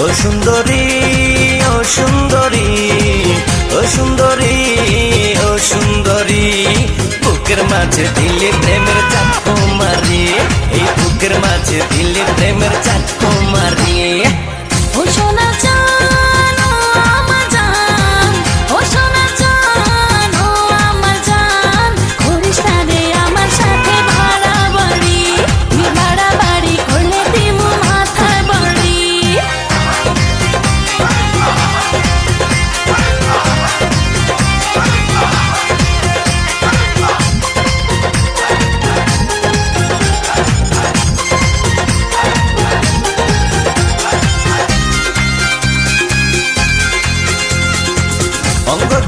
ও সুন্দরী ও সুন্দরী ও সুন্দরী ও সুন্দরী, বুকের মাঝে দিলে প্রেমের চাকু মারিয়ে এই বুকের মাঝে দিলে প্রেমের চাকু মারিয়ে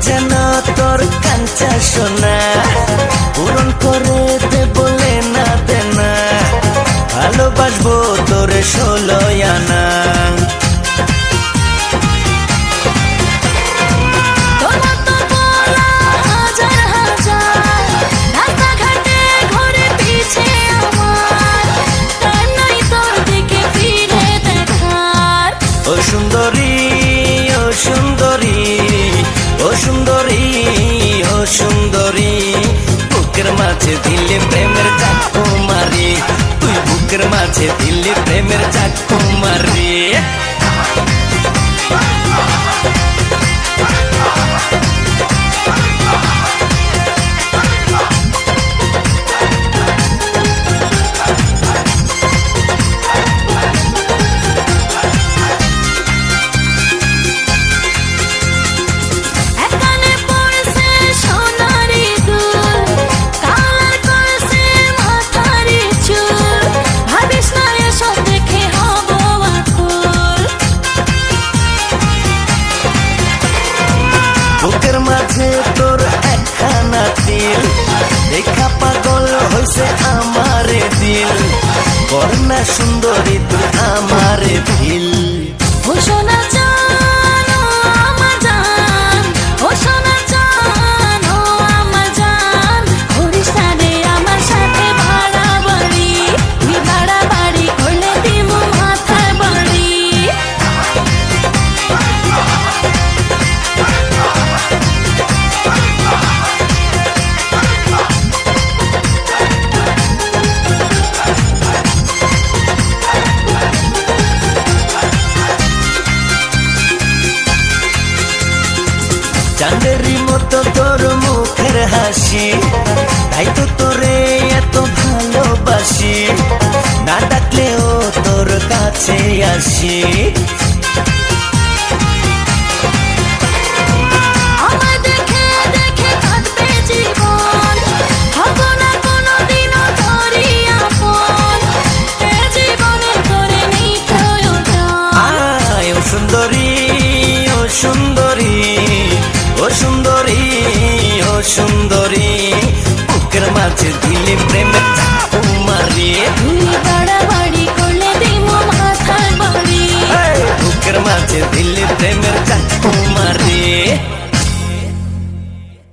যেন তোর কাঞ্চা সোনা। পূরণ করে দে বলে না দে না ভালোবাসবো তোর আনা। সুন্দরী aku meri সুন্দরী তুই আমার ভিল ভালোবাসি। তাই তো তোরে এত ভালোবাসি। না ডাকলেও তোর কাছে আসি। আছে দিল্লি প্রেমের